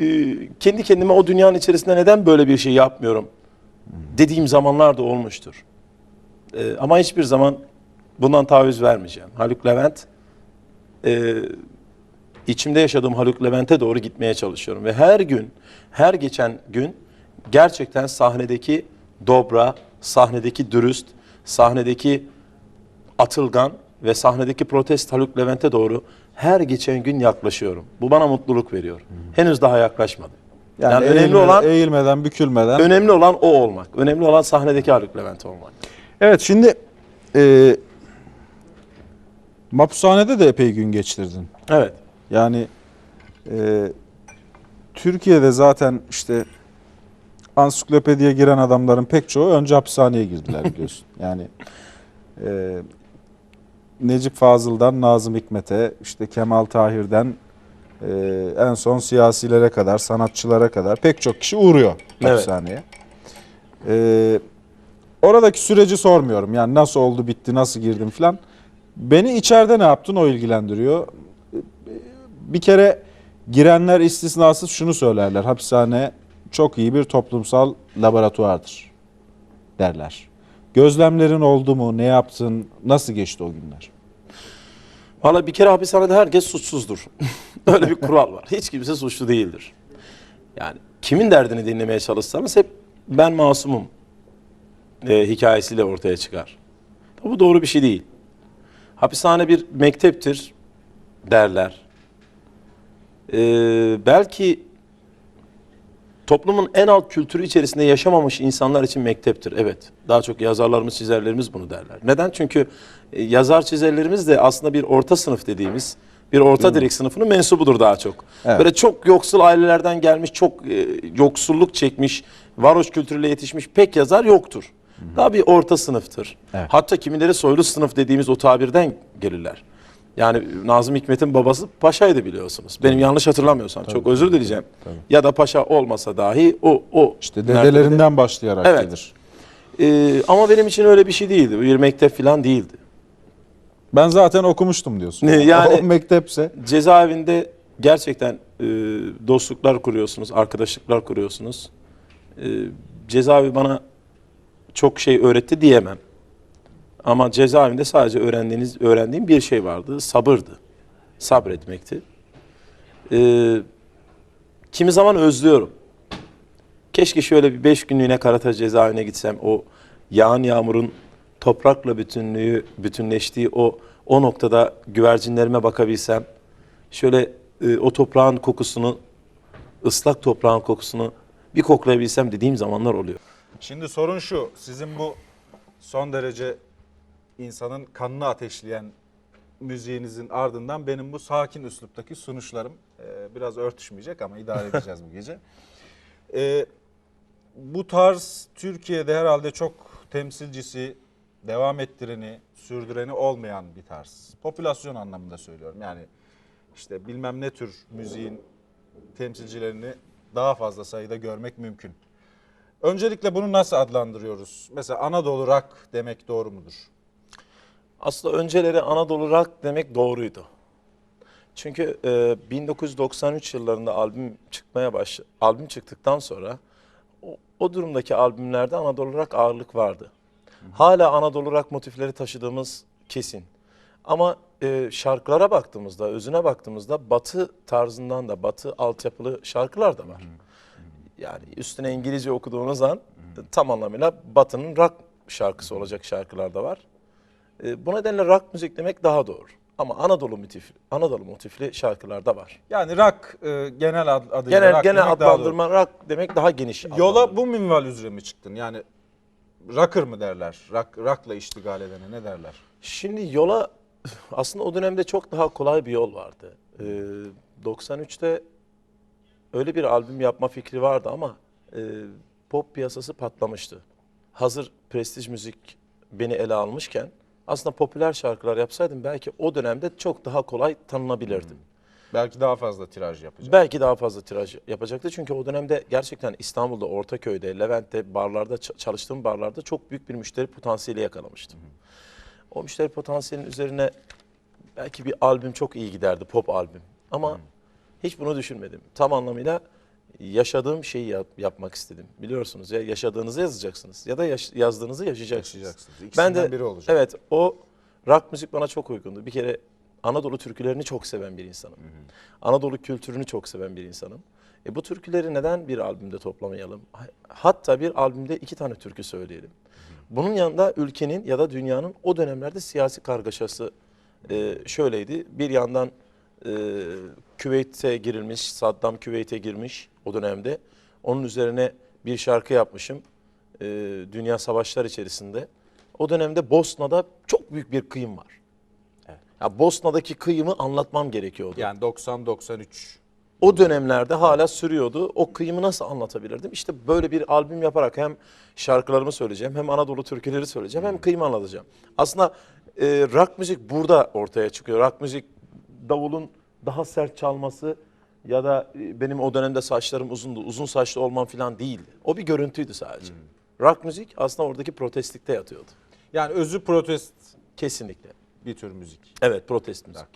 e, kendi kendime o dünyanın içerisinde neden böyle bir şey yapmıyorum dediğim zamanlar da olmuştur. E, ama hiçbir zaman bundan taviz vermeyeceğim. Haluk Levent e, içimde yaşadığım Haluk Levent'e doğru gitmeye çalışıyorum ve her gün, her geçen gün gerçekten sahnedeki dobra, sahnedeki dürüst, sahnedeki atılgan ve sahnedeki protest Haluk Levent'e doğru her geçen gün yaklaşıyorum. Bu bana mutluluk veriyor. Henüz daha yaklaşmadım. Yani, önemli eğilme- olan eğilmeden, bükülmeden. önemli olan o olmak. Önemli olan sahnedeki Haluk Levent olmak. Evet şimdi e, Mapushanede de epey gün geçirdin. Evet. Yani e, Türkiye'de zaten işte ansiklopediye giren adamların pek çoğu önce hapishaneye girdiler biliyorsun. yani e, Necip Fazıl'dan Nazım Hikmet'e, işte Kemal Tahir'den e, en son siyasilere kadar, sanatçılara kadar pek çok kişi uğruyor Evet. hapishaneye. E, oradaki süreci sormuyorum. Yani nasıl oldu, bitti, nasıl girdim falan. Beni içeride ne yaptın o ilgilendiriyor. Bir kere girenler istisnasız şunu söylerler. Hapishane çok iyi bir toplumsal laboratuvardır derler. Gözlemlerin oldu mu? Ne yaptın? Nasıl geçti o günler? Valla bir kere hapishanede herkes suçsuzdur. Öyle bir kural var. Hiç kimse suçlu değildir. Yani kimin derdini dinlemeye çalışsanız hep ben masumum e, hikayesiyle ortaya çıkar. Bu doğru bir şey değil. Hapishane bir mekteptir derler. E, belki toplumun en alt kültürü içerisinde yaşamamış insanlar için mekteptir. Evet. Daha çok yazarlarımız, çizerlerimiz bunu derler. Neden? Çünkü e, yazar çizerlerimiz de aslında bir orta sınıf dediğimiz bir orta direk sınıfının mensubudur daha çok. Evet. Böyle çok yoksul ailelerden gelmiş, çok e, yoksulluk çekmiş, varoş kültürüyle yetişmiş pek yazar yoktur. Daha bir orta sınıftır. Evet. Hatta kimileri soylu sınıf dediğimiz o tabirden gelirler. Yani Nazım Hikmet'in babası paşaydı biliyorsunuz. Benim yanlış hatırlamıyorsam. çok özür dileyeceğim. Ya da paşa olmasa dahi o o İşte dedelerinden başlayarak Evet. gelir. Ee, ama benim için öyle bir şey değildi. Bir mektep falan değildi. Ben zaten okumuştum diyorsun. Ne, yani- o mektepse Cezaevinde gerçekten e, dostluklar kuruyorsunuz, arkadaşlıklar kuruyorsunuz. E, cezaevi bana çok şey öğretti diyemem. Ama cezaevinde sadece öğrendiğiniz, öğrendiğim bir şey vardı. Sabırdı. Sabretmekti. E, kimi zaman özlüyorum. Keşke şöyle bir beş günlüğüne Karataş cezaevine gitsem. O yağan yağmurun toprakla bütünlüğü, bütünleştiği o o noktada güvercinlerime bakabilsem. Şöyle e, o toprağın kokusunu, ıslak toprağın kokusunu bir koklayabilsem dediğim zamanlar oluyor. Şimdi sorun şu. Sizin bu son derece insanın kanını ateşleyen müziğinizin ardından benim bu sakin üsluptaki sunuşlarım e, biraz örtüşmeyecek ama idare edeceğiz bu gece. E, bu tarz Türkiye'de herhalde çok temsilcisi, devam ettireni, sürdüreni olmayan bir tarz. Popülasyon anlamında söylüyorum. Yani işte bilmem ne tür müziğin temsilcilerini daha fazla sayıda görmek mümkün. Öncelikle bunu nasıl adlandırıyoruz? Mesela Anadolu rock demek doğru mudur? Aslında önceleri Anadolu Rock demek doğruydu. Çünkü e, 1993 yıllarında albüm çıkmaya baş albüm çıktıktan sonra o, o durumdaki albümlerde Anadolu Rock ağırlık vardı. Hala Anadolu Rock motifleri taşıdığımız kesin. Ama e, şarkılara baktığımızda, özüne baktığımızda Batı tarzından da, Batı altyapılı şarkılar da var. Yani üstüne İngilizce okuduğunuz an tam anlamıyla Batı'nın rock şarkısı olacak şarkılar da var. E, bu nedenle rock müzik demek daha doğru. Ama Anadolu motifli, Anadolu motifli şarkılar da var. Yani rock e, genel ad, adıyla Genel rock genel demek daha adlandırma rock demek daha geniş. doğru. Yola bu minval üzere mi çıktın? Yani rocker mı derler? Rock, rock'la iştigal edene ne derler? Şimdi yola aslında o dönemde çok daha kolay bir yol vardı. Ee, 93'te öyle bir albüm yapma fikri vardı ama e, pop piyasası patlamıştı. Hazır prestij müzik beni ele almışken aslında popüler şarkılar yapsaydım belki o dönemde çok daha kolay tanınabilirdim. Belki daha fazla tiraj yapacak. Belki daha fazla tiraj yapacaktı. Çünkü o dönemde gerçekten İstanbul'da, Ortaköy'de, Levent'te, barlarda, çalıştığım barlarda çok büyük bir müşteri potansiyeli yakalamıştım. O müşteri potansiyelinin üzerine belki bir albüm çok iyi giderdi, pop albüm. Ama hiç bunu düşünmedim. Tam anlamıyla yaşadığım şeyi yap- yapmak istedim. Biliyorsunuz ya yaşadığınızı yazacaksınız ya da yaş- yazdığınızı yaşayacaksınız. Yaşayacaksınız. Ben İkisinden de biri olacak. evet o rock müzik bana çok uygundu. Bir kere Anadolu türkülerini çok seven bir insanım. Anadolu kültürünü çok seven bir insanım. E bu türküleri neden bir albümde toplamayalım? Ha- Hatta bir albümde iki tane türkü söyleyelim. Bunun yanında ülkenin ya da dünyanın o dönemlerde siyasi kargaşası e, şöyleydi. Bir yandan e, Küveyt'e girilmiş, Saddam Küveyt'e girmiş o dönemde. Onun üzerine bir şarkı yapmışım. E, dünya savaşlar içerisinde. O dönemde Bosna'da çok büyük bir kıyım var. Ya Bosna'daki kıyımı anlatmam gerekiyordu. Yani 90-93 O dönemlerde hala sürüyordu. O kıyımı nasıl anlatabilirdim? İşte böyle bir albüm yaparak hem şarkılarımı söyleyeceğim, hem Anadolu türküleri söyleyeceğim, hem kıyımı anlatacağım. Aslında e, rock müzik burada ortaya çıkıyor. Rock müzik davulun daha sert çalması ya da e, benim o dönemde saçlarım uzundu, uzun saçlı olmam falan değildi. O bir görüntüydü sadece. Rock müzik aslında oradaki protestlikte yatıyordu. yani özü protest Kesinlikle. bir tür müzik. Evet, protest müzik.